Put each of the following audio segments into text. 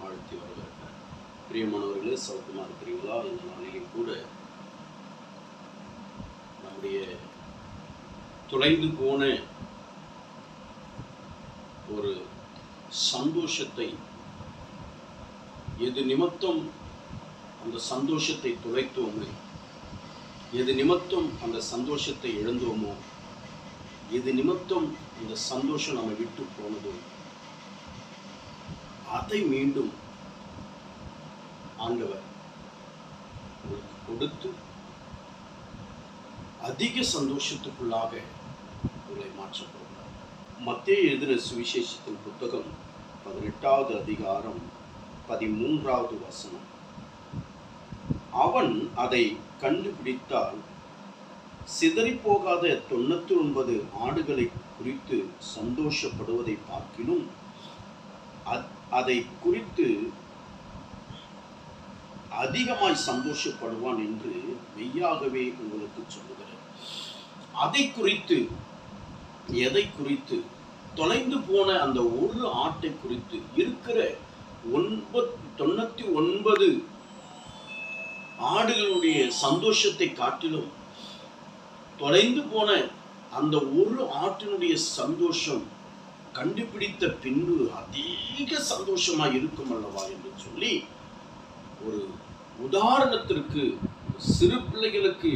நடத்தி வருகிறார் பிரியமானவர்களே சௌக்கமாக இருக்கிறீங்களா? இந்த நாளிலும் கூட நம்முடைய தொலைந்து போன ஒரு சந்தோஷத்தை எது நிமித்தம் அந்த சந்தோஷத்தை துளைத்தோமோ எது நிமித்தம் அந்த சந்தோஷத்தை இழந்தோமோ எது நிமித்தம் அந்த சந்தோஷம் நம்ம விட்டு போனதோ அதை மீண்டும் ஆண்டவர் உங்களுக்கு கொடுத்து அதிக சந்தோஷத்துக்குள்ளாக உங்களை மாற்றப்படுகிறார் மத்திய எழுதின சுவிசேஷத்தின் புத்தகம் பதினெட்டாவது அதிகாரம் பதிமூன்றாவது வசனம். அவன் அதை கண்டுபிடித்தால் சிதறிப் போகாத தொண்ணூத்தி ஒன்பது ஆடுகளை குறித்து சந்தோஷப்படுவதை பார்க்கிலும் அதை குறித்து அதிகமாய் சந்தோஷப்படுவான் என்று மெய்யாகவே உங்களுக்கு சொல்லுகிறேன். அதை குறித்து எதை குறித்து தொலைந்து போன அந்த ஒரு ஆட்டை குறித்து இருக்கிற ஒன்பது தொண்ணூத்தி ஒன்பது ஆடுகளுடைய சந்தோஷத்தை காட்டிலும் தொலைந்து போன அந்த ஒரு ஆட்டினுடைய சந்தோஷம் கண்டுபிடித்த பின்பு அதிக சந்தோஷமா இருக்கும் அல்லவா என்று சொல்லி ஒரு உதாரணத்திற்கு சிறு பிள்ளைகளுக்கு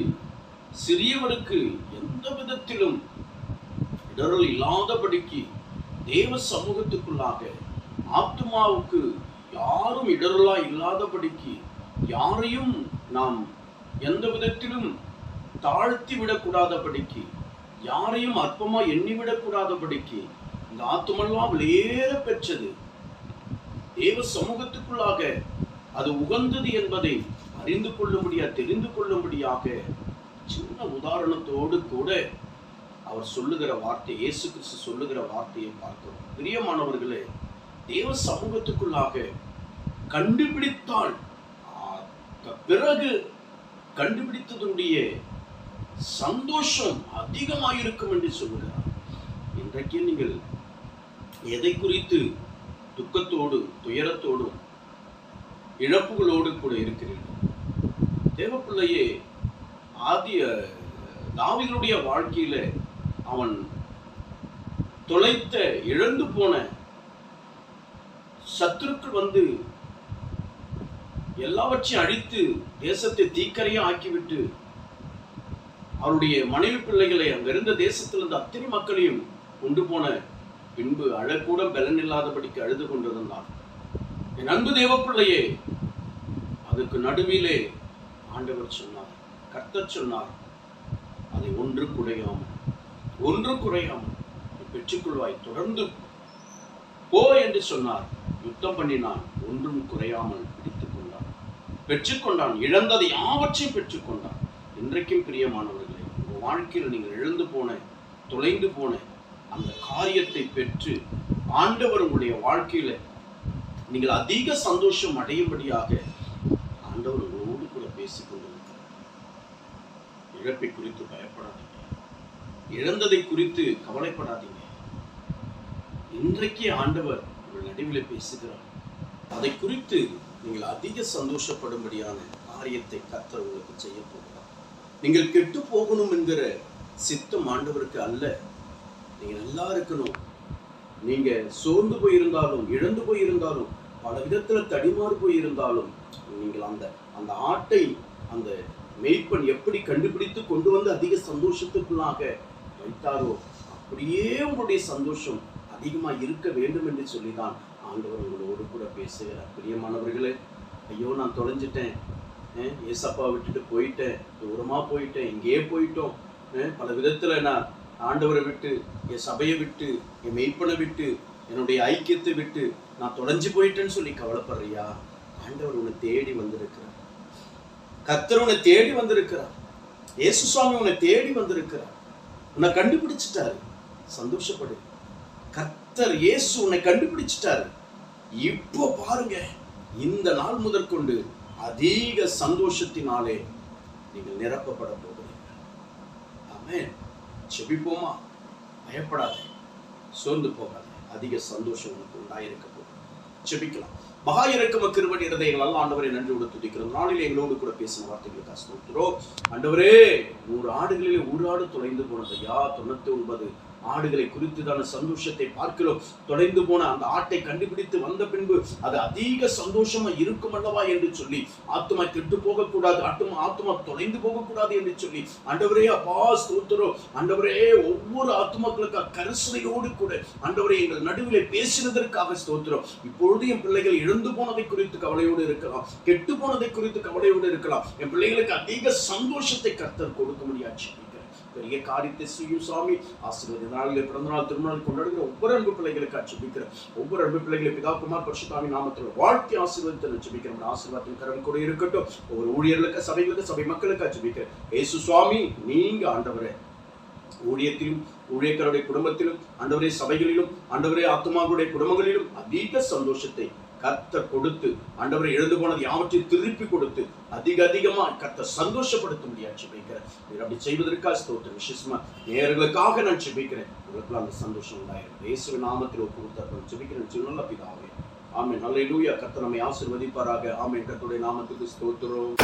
சிறியவருக்கு எந்த விதத்திலும் இடரல் இல்லாதபடிக்கு தேவ சமூகத்துக்குள்ளாக ஆத்மாவுக்கு யாரும் இடரலா இல்லாதபடிக்கு யாரையும் நாம் எந்த விதத்திலும் தாழ்த்தி விடக்கூடாதபடிக்கு யாரையும் அற்பமா எண்ணிவிடக்கூடாதபடிக்கு அந்த ஆத்துமெல்லாம் வெளியேற பெற்றது. தேவ சமூகத்துக்குள்ளாக அது உகந்தது என்பதை அறிந்து கொள்ளும்படியா தெரிந்து கொள்ளும்படியாக சின்ன உதாரணத்தோடு கூட அவர் சொல்லுகிற வார்த்தை இயேசு கிறிஸ்து சொல்லுகிற வார்த்தையை பார்க்கிறோம். பிரியமானவர்களே தேவ சமூகத்துக்குள்ளாக கண்டுபிடித்தால் பிறகு கண்டுபிடித்ததுடைய சந்தோஷம் அதிகமாயிருக்கும் என்று சொல்லுகிறார். இன்றைக்கு நீங்கள் எதை குறித்து துக்கத்தோடு துயரத்தோடும் இழப்புகளோடு கூட இருக்கிறீர்கள்? தேவப்பிள்ளையே ஆதிய தாவீதுடைய வாழ்க்கையில அவன் தொலைத்த இழந்து போன சத்துருக்கள் வந்து எல்லாவற்றையும் அழித்து தேசத்தை தீக்கரையா ஆக்கிவிட்டு அவருடைய மனைவி பிள்ளைகளை அங்கிருந்த தேசத்திலிருந்து அத்தனை மக்களையும் கொண்டு போன பின்பு அழக்கூட பலன் இல்லாதபடிக்கு அழுது கொண்டிருந்தான் என் அன்பு தேவப்பிள்ளையே அதுக்கு நடுவிலே ஆண்டவர் சொன்னார் கர்த்தர் சொன்னார் அதை ஒன்று குறையாமல் ஒன்று குறையாமல் பெற்றுக்கொள்வாய் தொடர்ந்து போ என்று சொன்னார். யுத்தம் பண்ணினான் ஒன்றும் குறையாமல் பிடித்துக் கொண்டான். பெற்றுக்கொண்டான் இழந்ததை யாவற்றையும் பெற்றுக்கொண்டான். இன்றைக்கும் பிரியமானவர்களே உங்கள் வாழ்க்கையில் நீங்கள் இழந்து போன தொலைந்து போன அந்த காரியத்தை பெற்று ஆண்டவர் உங்களுடைய வாழ்க்கையில நீங்கள் அதிக சந்தோஷம் அடையும்படியாக ஆண்டவர் உங்களோடு கூட பேசிக் கொண்டிருக்கிறார். இழப்பை குறித்து பயப்படாதீங்க. இழந்ததை குறித்து கவலைப்படாதீங்க. இன்றைக்கே ஆண்டவர் உங்கள் நடுவில் பேசுகிறார். அதை குறித்து நீங்கள் அதிக சந்தோஷப்படும்படியான காரியத்தை கத்தர் உங்களுக்கு செய்ய போகிறார். நீங்கள் கெட்டு போகணும் என்கிற சித்தம் ஆண்டவருக்கு அல்ல. நீங்கள் நல்லா இருக்கணும். நீங்கள் சோர்ந்து போயிருந்தாலும் இழந்து போயிருந்தாலும் பல விதத்தில் தடிமாறு போயிருந்தாலும் நீங்கள் அந்த அந்த ஆட்டை அந்த மெய்ப்பன் எப்படி கண்டுபிடித்து கொண்டு வந்து அதிக சந்தோஷத்துக்குள்ளாக வைத்தாரோ அப்படியே உங்களுடைய சந்தோஷம் அதிகமாக இருக்க வேண்டும் என்று சொல்லிதான் ஆண்டவர் உங்களோடு கூட பேசுகிறார். பிரியமானவர்களே ஐயோ நான் தொலைஞ்சிட்டேன். ஏசப்பா விட்டுட்டு போயிட்டேன். தூரமாக போயிட்டேன். இங்கேயே போயிட்டோம். பல விதத்தில் நான் ஆண்டவரை விட்டு என் சபையை விட்டு என் மெய்ப்பனை விட்டு என்னுடைய ஐக்கியத்தை விட்டு நான் தொலைஞ்சு போயிட்டேன்னு சொல்லி கவலைப்படுறியா? ஆண்டவர் உன்னை தேடி வந்திருக்கிறார். கத்தர் உன்னை தேடி வந்திருக்கிறார். இயேசு சுவாமி உன்னை தேடி வந்திருக்கிறார். உன்னை கண்டுபிடிச்சிட்டாரு. சந்தோஷப்படு. கர்த்தர் இயேசு உன்னை கண்டுபிடிச்சிட்டாரு. இப்போ பாருங்க இந்த நாள் முதற்கொண்டு அதிக சந்தோஷத்தினாலே நீங்கள் நிரப்பப்பட போகிறீர்கள். ஆமே செபிப்போமா? பயப்படாதே. சோர்ந்து போகாதே. அதிக சந்தோஷம் உனக்கு உண்டாயிருக்க போகுது. செபிக்கலாம். மகா இறக்கம கிருபடி இருதயங்கள் அல்ல. ஆண்டவரை நன்றி துதிக்கிறோம். நாளில் எங்களோடு கூட பேசின வார்த்தைகளுக்கு ஸ்தோத்திரம் ஆண்டவரே நூறு ஆடுகளிலே ஒரு ஆடு தொலைந்து போனது. யா தொண்ணூத்தி ஒன்பது ஆடுகளை குறித்துதான சந்தோஷத்தை பார்க்கிறோம். தொலைந்து போன அந்த ஆட்டை கண்டுபிடித்து வந்த பின்பு அது அதிக சந்தோஷமா இருக்கும் அல்லவா என்று சொல்லி ஆத்மா கெட்டு போகக்கூடாது ஆத்மா ஆத்மா தொலைந்து போகக்கூடாது என்று சொல்லி அண்டவரே அப்பா ஸ்தோத்திரம். அண்டவரே ஒவ்வொரு ஆத்மாக்களுக்கு கரிசனையோடு கூட அண்டவரே எங்கள் நடுவில் பேசினதற்காக ஸ்தோத்திரம். இப்பொழுது என் பிள்ளைகள் இழந்து போனதை குறித்து கவலையோடு இருக்கலாம் கெட்டு போனதை குறித்து கவலையோடு இருக்கலாம். என் பிள்ளைகளுக்கு அதிக சந்தோஷத்தை கர்த்தர் கொடுக்க முடியாது பெரிய காரியத்தை செய்யும் சுவாமி ஆசிரியர் நாளில் பிறந்த நாள் திருமணம் கொண்டாடுகிற ஒவ்வொரு அன்பு பிள்ளைகளுக்கு அச்சுபிக்கிறேன் ஒவ்வொரு அன்பு பிள்ளைகளை பிதா குமார் பரிசுத்தாமி நாமத்தில் வாழ்க்கை ஆசீர்வாதத்தில் அச்சுபிக்கிறோம் ஆசீர்வாதத்தின் கரம் கூட இருக்கட்டும். ஒவ்வொரு ஊழியர்களுக்கு சபைகளுக்கு சபை மக்களுக்கு அச்சுபிக்கிறேன் ஏசு சுவாமி நீங்க ஆண்டவரே. ஊழியத்திலும் ஊழியக்காரருடைய குடும்பத்திலும் ஆண்டவரே சபைகளிலும் ஆண்டவரே ஆத்மாவுடைய குடும்பங்களிலும் அதிக சந்தோஷத்தை கத்த கொடுத்து ஆண்டவரை எழுந்து போனது யாவற்றையும் திருப்பி கொடுத்து அதிக அதிகமா கத்த சந்தோஷப்படுத்த முடியாது ஜெபிக்கிறேன் நீர் அப்படி செய்வதற்காக ஸ்தோத்திரம். விசேஷமா நேர்களுக்காக நான் ஜெபிக்கிறேன். உங்களுக்கு அந்த சந்தோஷம் உண்டாயிரும். இயேசு நாமத்தில் ஒப்பு கொடுத்தார்கள் ஜெபிக்கிறேன். சின்ன பிதாவே. ஆமே நல்ல கர்த்தர் நம்மை ஆசிர்வதிப்பாராக. ஆமே கத்துடைய நாமத்துக்கு ஸ்தோத்திரம்.